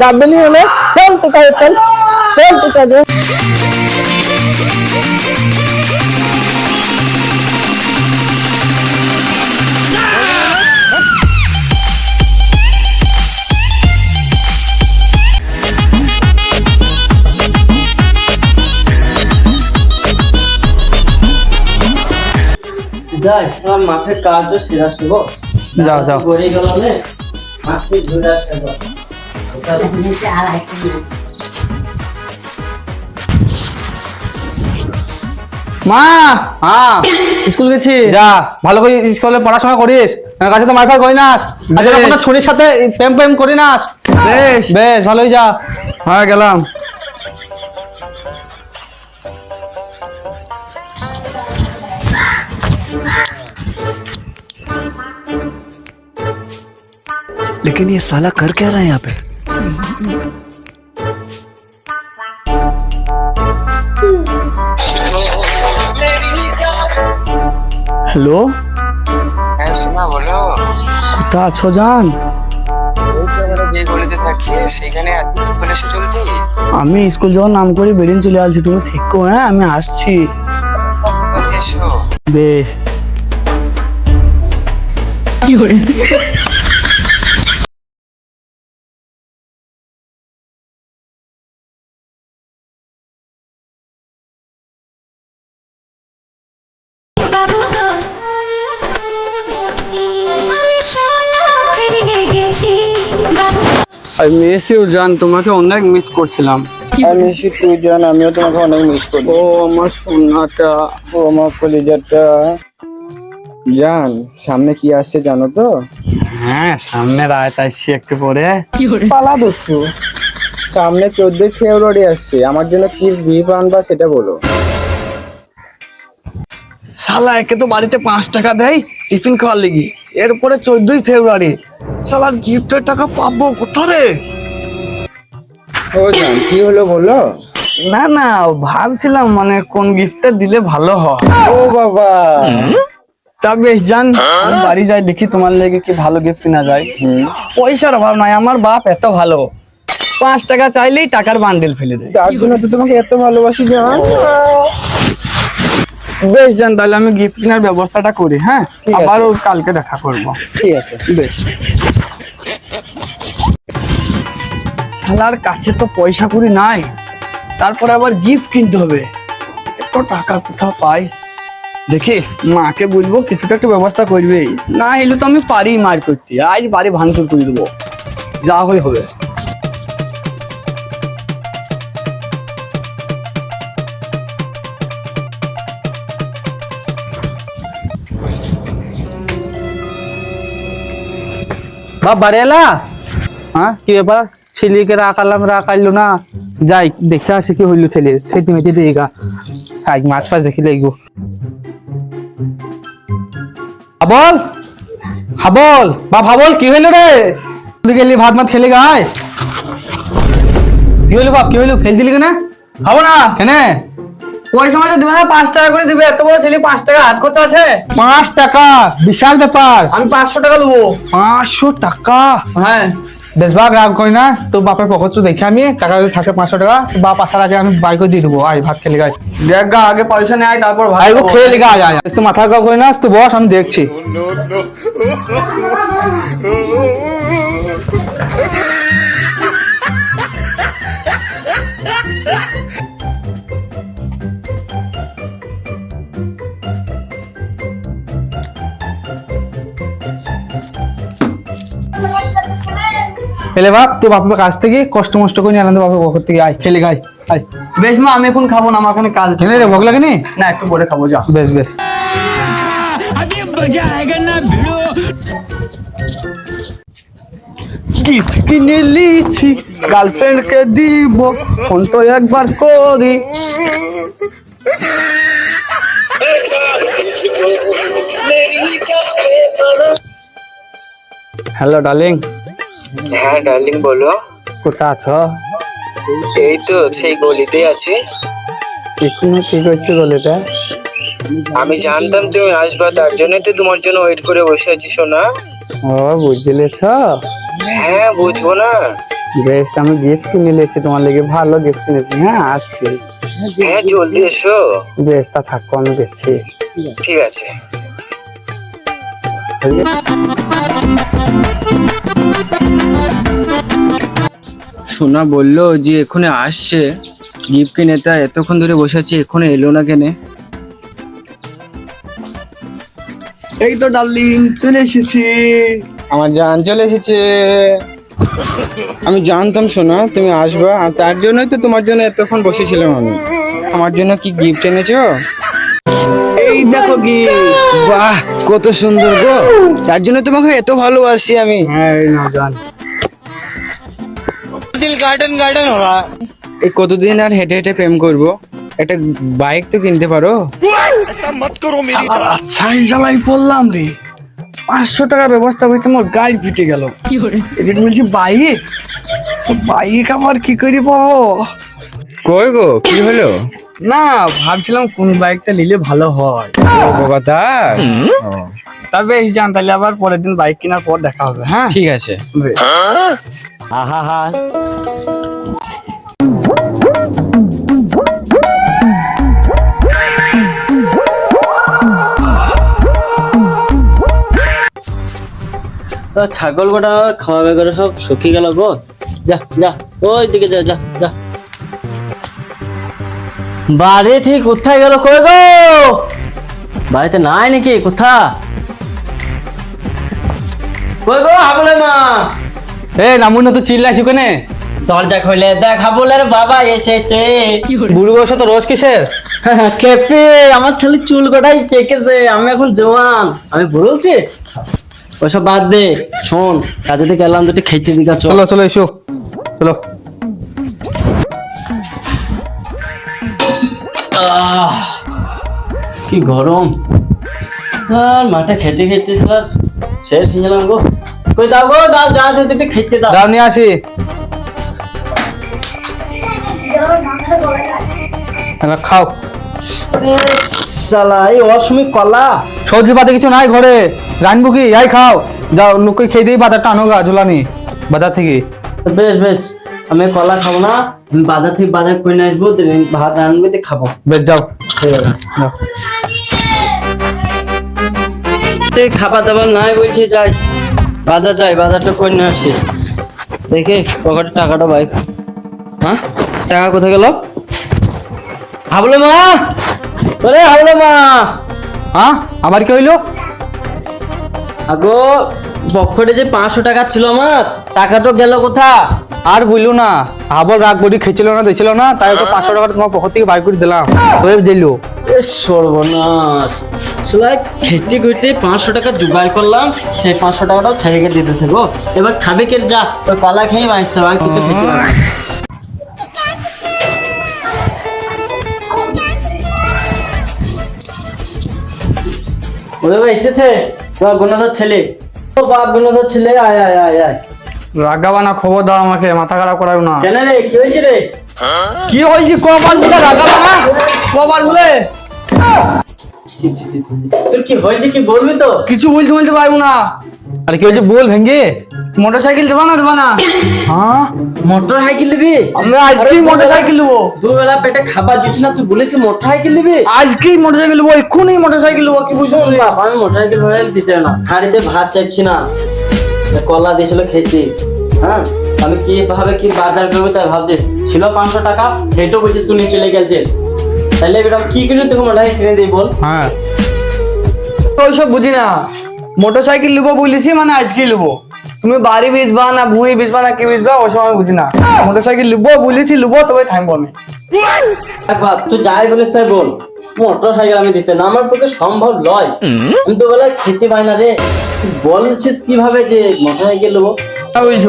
যাবে নি হলে। চল তো কাজে চল। চল তো কাজে যাই আমার মাঠের কাজও সেরে আসব যাও, যাও। করে গেল নে। মাঠে ঘুরে আসব মা হ্যাঁ স্কুল গেছি যা ভালো করে স্কুলে পড়াশোনা করিস আমার কাছে তো মারফার করি নাস আজ কোনো ছুরির সাথে প্রেম প্রেম করি নাস বেশ বেশ ভালোই যা হ্যাঁ গেলাম लेकिन ये साला कर क्या रहा है यहाँ पे হ্যালো? হ্যাঁ বলো। কোথা আছো জান? আমি স্কুল যখন নাম করে বেরিয়ে চলে আসছি। তুমি থেকো হ্যাঁ আমি আসছি। বেশ। আই মিস ইউ জান তোমাকে অনেক মিস করছিলাম। আমি তুই জান আমিও তোমাকে অনেক মিস করি। ও আমার সোনাটা। ও আমার কলিজাটা। জান সামনে কি আসছে জানো তো? হ্যাঁ সামনে রাত আসছি একটু পরে। পালা দুষ্টু। সামনে চোদ্দই ফেব্রুয়ারি আসছে। আমার জন্য কি গিফট আনবা সেটা বলো। শালা একে তো বাড়িতে পাঁচ টাকা দেয় টিফিন খাওয়ার লেগে। এরপরে চোদ্দই ফেব্রুয়ারি। শালার গিফটের টাকা পাবো কোথা রে ও জান কি হলো বলো? না না ভাবছিলাম মানে কোন গিফটটা দিলে ভালো হয়। ও বাবা। তা বেশ জান আমি বাড়ি যাই দেখি তোমার লেগে কি ভালো গিফট কিনা যায়। পয়সার অভাব নাই আমার বাপ এত ভালো। পাঁচ টাকা চাইলেই টাকার বান্ডেল ফেলে দেয়। তার জন্য তো তোমাকে এত ভালোবাসি জান। বেশ জান তাহলে আমি গিফট কেনার ব্যবস্থাটা করি হ্যাঁ? আবারও কালকে দেখা করব। ঠিক আছে। বেশ। শালার কাছে তো পয়সা করি নাই তারপরে আবার গিফট কিনতে হবে। এত টাকা কোথাও পাই? দেখি মাকে বলব কিছু তো একটা ব্যবস্থা করবে না এলে তো আমি পারি মার করতে আজ বাড়ি ভাঙচুর করে দেবো। যা হয়ে হবে। বাপ, বাড়ি হ্যাঁ কি ব্যাপার? ছেলেকে রাখালাম, রাখাইলো না। যাই দেখে আসি কি হইল ছেলে। খেতে মেতে দিয়ে গা। মাছ ফাছ দেখি লাগবো। হাবল? হাবল? বাপ, হাবল, কি হইল রে? তুই গেলি, ভাত মাত খেলে গায়? কি হইল বাপ, কি হইল? ফেল দিলি কেনা? খাব না? কেনে? পয়সা মাসে দিবে না পাঁচ টাকা করে দিবে এত বড় ছেলে পাঁচ টাকা হাত খরচা আছে পাঁচ টাকা বিশাল ব্যাপার আমি পাঁচশো টাকা দেবো পাঁচশো টাকা হ্যাঁ বেশ ভাগ রাগ করি না তো বাপের পকেট তো দেখে আমি টাকা যদি থাকে পাঁচশো টাকা বাপ আসার আগে আমি বাই করে দিয়ে দেবো আয় ভাত খেলে গাই দেখ গা, আগে পয়সা নেয় তারপর ভাই গো খেয়ে লেগে আয় আয়। তো মাথা গা করি না তো বস আমি দেখছি এলে বাপ তো বাপের কাছ থেকে কষ্ট মষ্ট করে নিয়ে আনন্দ বাপের পকেট থেকে। আয় খেলে গাই আয় বেশ মা আমি এখন খাব না আমার এখন কাজ আছে। রে ভোগ লাগে নি না একটু পরে খাব যা। বেশ বেশ। গিফট কিনে লিছি গার্লফ্রেন্ড কে দিব ফোন তো একবার করি। হ্যালো ডার্লিং হ্যাঁ ডার্লিং বলো। কোথা আছো? এই তো সেই গলিতেই আছি। এখনও কি করছ গলিটা আমি জানতাম তুমি আসবা তার জন্য তো তোমার জন্য ওয়েট করে বসে আছি সোনা। ও বুঝলেছ হ্যাঁ বুঝব না। বেশ আমি গিফট কিনে নিয়েছি তোমার লেগে ভালো গিফট কিনেছি হ্যাঁ আসছি। হ্যাঁ জলদি এসো। বেশ তা থাকো আমি গেছি ঠিক আছে। সোনা বলল যে এখানে আসছে। গিফট কিনে তা এতক্ষণ ধরে বসে আছে এখনও এলো না কেনে? এই তো ডার্লিং চলে এসেছি। আমার জান চলে এসেছে। আমি জানতাম শোনা তুমি আসবা আর তার জন্যই তো তোমার জন্য এতক্ষণ বসেছিলাম আমি। আমার জন্য কি গিফট এনেছো? এই দেখো কি বাহ কত সুন্দর গো। তার জন্য তোমাকে এত ভালোবাসি আমি। হ্যাঁ জান। দিল গার্ডেন গার্ডেন হওয়া এই কতদিন আর হেঁটে হেঁটে প্রেম করব? একটা বাইক তো কিনতে পারো? আচ্ছা এই জ্বালাই পড়লাম রে। পাঁচশো টাকা ব্যবস্থা করতে মোর গাড়ি ফিটে গেল। এদিকে বলছি বাইক? তো বাইক আবার কি করে পাবো? কই গো কি হলো? না ভাবছিলাম কোন বাইকটা নিলে ভালো হয়। ও বাবা তাই? তবে এই জান তাহলে আবার পরের দিন বাইক কেনার পর দেখা হবে হ্যাঁ? ঠিক আছে। ছাগল কটা খাওয়াবে করে সব শুকিয়ে গেল গো। যা যা ওই দিকে যা যা যা। বাড়ি থেকে কোথায় গেল কই গো? বাড়িতে নাই নাকি কোথা কই গো হাবলে মা? এ নামুন না তো চিল্লাইছি কেনে? দরজা খুলে দেখা বাবা এসেছে। বুড়ো বয়স তো রোজ কিসের? কেপে আমার ছেলে চুল কটাই পেকেছে আমি এখন জওয়ান। আমি বলছি ওসব বাদ দে শোন কাজে থেকে এলাম দুটো খেতে দিকা চলো। চলো এসো। চলো। কি গরম। আর মাঠে খেতে খেতে শেষ গেলাম গো। কই দাও গো দাও যা আছে একটু খেতে দাও। দাও নিয়ে আসি। খাও। শালা এই অসময় কলা। সবজি পাতে কিছু নাই ঘরে। রানবো কি? যাই খাও। যাও লোককে খেয়ে দিয়ে বাজারটা আনো গা ঝোলানি বাজার থেকে। বেশ বেশ। আমি কলা খাব না। বাজার থেকে বাজার করে আসব ভাত দিয়ে খাব। বেশ যাও। যাও। এই খাবার দাবার নাই বলছি, যাই, বাজার যাই, বাজারটা করে নিয়ে আসি। দেখে পকেটে টাকাটা বাইক হ্যাঁ? টাকা কোথায় গেল? হাবলে মা! ওরে হাবলে মা! হ্যাঁ? আবার কি হইল? আগো পকেটে যে পাঁচশো টাকা ছিল আমার, টাকা তো গেল কোথা? আর বলল না। আবার রাগ বডি খেয়েছিল না দিছিল না, তাই পাঁচশো টাকা তোমার পকেট থেকে বাইর করে দিলাম। তো দিলো। সর্বনাশ। আসলে খেটে খুঁটে পাঁচশো টাকা জোগাড় করলাম সেই পাঁচশো টাকাটাও ছেড়ে দিতেছে গো। এবার খাবে কে যা ওই কলা খেয়ে বাঁচতে হবে কিছু খেতে ওরে ভাই এসেছে? তোমার গুণধর ছেলে। ও বাপ গুণধর ছেলে আয় আয় আয় আয়। রাগাবা না খবর দাও আমাকে মাথা খারাপ করাও না। কেন রে কি হয়েছে রে? কি হয়েছে কবার বলে রাগাবা না বলে। তোর কি হয়েছে কি বলবি তো? কিছু বলতে বলতে পারব না। আর কি হয়েছে বল ভেঙ্গে? মোটর সাইকেল দেবা না দেবা না? হ্যাঁ? মোটর সাইকেল নিবি আমরা আজকেই মোটর সাইকেল নেব দুবেলা পেটে খাবার দিচ্ছি না তুই বলিস মোটর সাইকেল নিবি আজকেই মোটর সাইকেল নেব এক্ষুনি মোটর সাইকেল নেব কি বাপ, আমি মোটর সাইকেল দিতে না। হাড়িতে ভাত চাইছি না। কলা দিয়েছিল খেয়েছি। হ্যাঁ? আমি কি ভাবে কি বাজার করব তাই ভাবছি। ছিল পাঁচশো টাকা সেটাও বলছি তুই নিয়ে চলে গেছিস। তাহলে আমি কি করে তোকে কিনে দিই বল। হ্যাঁ। ওইসব বুঝি না। মোটর সাইকেল নেব বলেছি মানে আজকেই নেব তুমি বাড়ি বেচবা না ভুঁড়ি বেচবা না কি বেচবা ওসব আমি বুঝি না। মোটর সাইকেল নেব বলেছি নেব তবে থামবো আমি। বাপ, তুই যাই বলিস তাই বল। মোটর সাইকেল আমি দিতে না আমার পক্ষে সম্ভব নয়। আমি তো বেলা খেতে পাই না রে। বলছিস কীভাবে যে মোটর সাইকেল নেব তা বুঝছ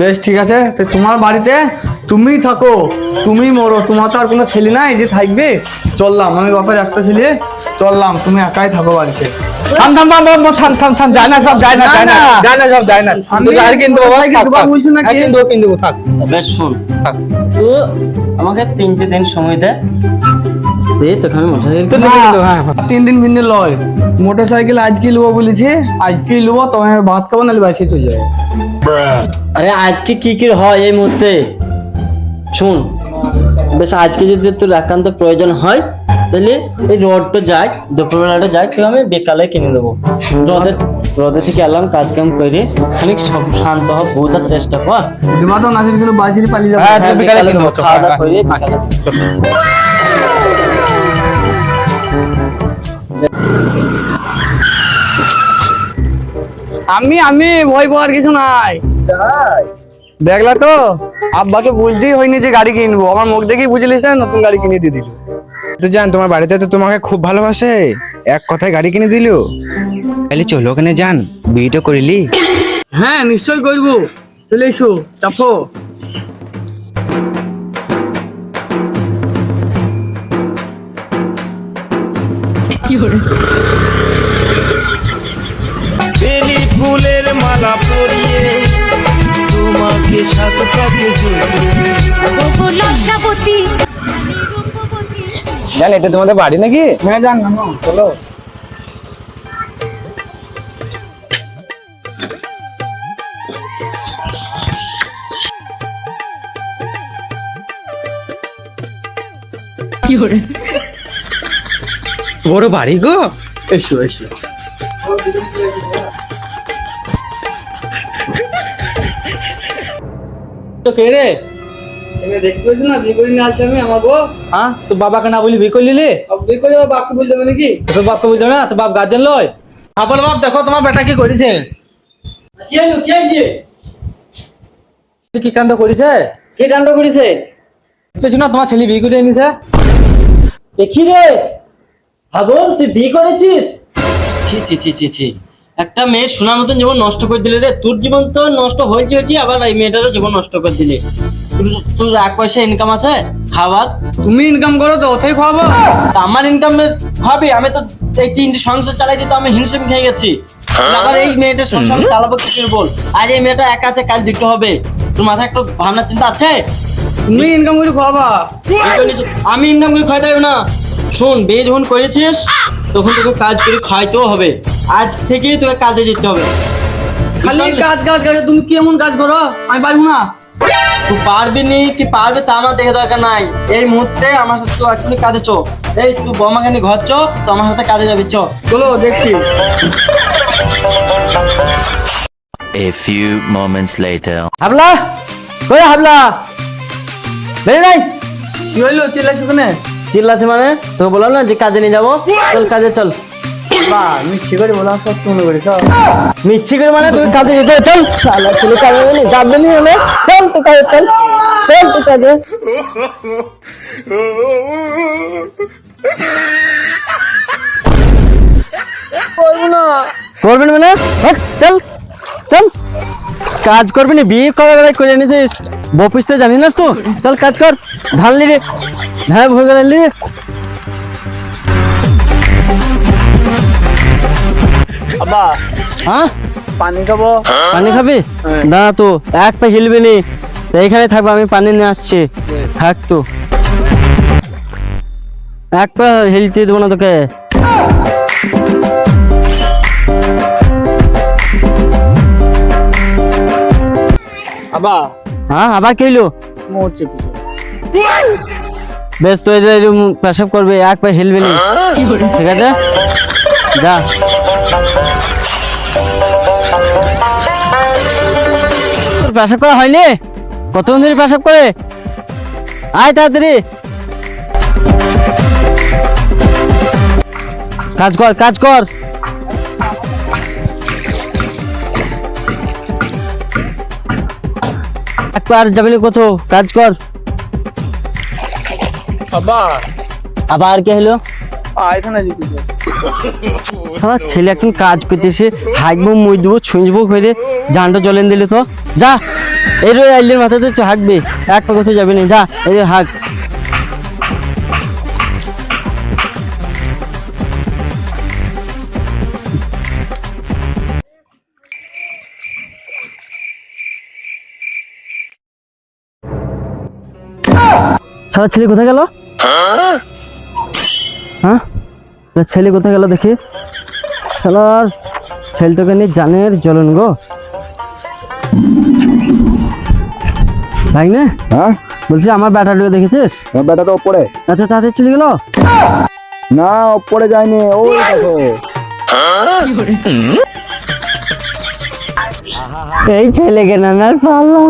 বেশ ঠিক আছে। তো তোমার বাড়িতে তুমি থাকো তুমি মরো তোমার তো আর কোনো ছেলে নাই যে থাকবে। চললাম আমি বাপের একটা ছেলে চললাম তুমি একাই থাকো বাড়িতে। থাম থাম থাম থাম থাম থাম থাম যায় না সব যায় না যায় না যায় না সব যায় না। আমি তুই গাড়ি বাবা সাইকেল বলছি নাকি? কিনতে কিনতে থাক। বেশ শোন থাক। তো আমাকে তিনটে দিন সময় দে। আমি মোটরসাইকেল তো না, হ্যাঁ তিন দিন ভিন্ন লয়। মোটর সাইকেল আজকে নেব বলেছে আজকেই নেব তবে ভাত খাব নাহলে বাসে চলে যাবে। আরে আজকে কি কি হয় এই মুহূর্তে? শুন বেশ আজকে যদি তোর একান্ত প্রয়োজন হয় তাহলে এই রোডটা যাই দুপুরবেলাটা যাই তুই আমি বিকালে কিনে দেবো। রোদে রোদে থেকে এলাম কাজ কাম করে। খানিক সব শান্ত হ বোঝার চেষ্টা কর। তো নাচের পালিয়ে যাবে। হ্যাঁ, হ্যাঁ, বিকালে কিনে দেবো, খাওয়া দাওয়া করে হ্যাঁ। বিকালে। আমি আমি ভয় পাওয়ার কিছু নাই। দেখলা তো? আব্বাকে বলতেই হয়নি যে গাড়ি কিনবো। আমার মুখ দেখেই বুঝলিস নতুন গাড়ি কিনে দিয়ে দিল। তো জান তোমার বাড়িতে তো তোমাকে খুব ভালোবাসে। এক কথায় গাড়ি কিনে দিল। তাহলে চলো ওখানে যান বিয়েটা করিলি হ্যাঁ নিশ্চয় করব। চলে এসো চাপো। বেলি তোমাকে সাত লজ্জাবতী। জান এটা তোমাদের বাড়ি নাকি? হ্যাঁ যান না চলো বড় বাড়ি গো? এসো এসো। তো কে রে? তুমি দেখতে পাচ্ছ না? বিয়ে করে নিয়ে আসছি আমি আমার বউ। হ্যাঁ? তোর বাবাকে না বলি বিয়ে করলি লে? বিয়ে করে আবার বাপকে বলতে হবে নাকি? তোর বাপকে বুঝলো না? তোর বাপ গার্জেন লয়? আপন বাপ দেখো তোমার বেটা কি করেছে। কি হলো? কি হয়েছে? তুই কি কাণ্ড করেছে? কি কাণ্ড করেছে? কিছু না তোমার ছেলে বিয়ে করে এনেছে। দেখি রে? হাবল তুই বিয়ে করেছিস? ছি ছি ছি ছি ছি। একটা মেয়ে সোনার মতন জীবন নষ্ট করে দিলে রে। তোর জীবন তো নষ্ট হয়েছে হয়েছে আবার এই মেয়েটারও জীবন নষ্ট করে দিলে। তোর- তোর এক পয়সা ইনকাম আছে খাবার। তুমি ইনকাম করো তো ওথায় খাওয়াবো। তা আমার ইনকাম খাবে আমি তো এই তিনটি সংসার চালাই দিতে আমি হিংসেম খেয়ে গেছি। আবার এই মেয়েটা সংসার চালাবো কি বল? আজ এই মেয়েটা একা আছে কাল দিতে হবে। তোর মাথায় একটা ভাবনা চিন্তা আছে? তুমি ইনকাম করে খাওয়াবা? আমি ইনকাম করে খাইতে হবে না। শোন বিয়ে যখন করেছিস তখন তোকে কাজ করে খাইতেও হবে। আজ থেকে তোকে কাজে যেতে হবে। খালি কাজ কাজ কাজ তুমি কি এমন কাজ করো? আমি পারব না। তুই পারবি নি কি পারবে তা আমার দেখে দরকার নাই। এই মুহূর্তে আমার সাথে তুই এখনই কাজে চ। এই তুই বৌমাকে নিয়ে ঘর চো তো আমার সাথে কাজে যাবি চো। চলো দেখছি। A few moments later. Habla? কই হাবলা? বেরে নাই কি হইল? চিল্লাইছো কেনে? চিল্লাছে মানে? তোকে বললাম না যে কাজে নিয়ে যাব? চল কাজে চল। বা মিছি করে বললাম সব মনে করি সব মিচ্ছি করে মানে তুই কাজে যেতে চল। শালা ছেলে কাজে যাবে না যাবে নি হলে? চল তুই কাজে চল। চল তুই কাজে। করবেন মানে? হ্যাঁ, চল। চল। কাজ করবি না বিয়ে করার করে এনেছিস? বপিসতে জানি না তো চল কাজ কর ধান লিরে হ্যাঁ ভোগ লিরে আব্বা হ্যাঁ? পানি খাব? পানি খাবি? না তো এক পা হিলবি নি। এইখানে থাকব আমি পানি নিয়ে আসছি। থাক তো। এক পা হিলতে দেবো না তোকে। আব্বা হ্যাঁ আবার কি হইল বেশ তুই পেশাব করবে এক পা হিলবি নি ঠিক আছে? যা। পেশাব করা হয়নি? কতক্ষণ ধরে পেশাব করে? আয় তাড়াতাড়ি। কাজ কর কাজ কর। একবার যাবি কোথাও? কাজ কর। আবার? আবার কে হলো? এখানে ছেলে এখন কাজ করতেছে। হাঁকবো মই দেবো ছুঁচবো করে জানটা জলেন দিলে তো। যা এর আইলের মাথাতে তো হাঁকবে। এক পা কোথাও যাবে না। যা এর হাঁক। সারা ছেলে কোথায় গেল? হ্যাঁ? ছেলে কোথায় গেল দেখি। সালার ছেলেটাকে নিয়ে জানের জ্বলন গো। ভাই না হ্যাঁ? বলছি আমার ব্যাটারিটা দেখেছিস? বেটা তো ওপরে। আচ্ছা তাড়াতাড়ি চলে গেল? না ওপরে যায়নি ওই দেখো। এই ছেলেকে না আমার ভালো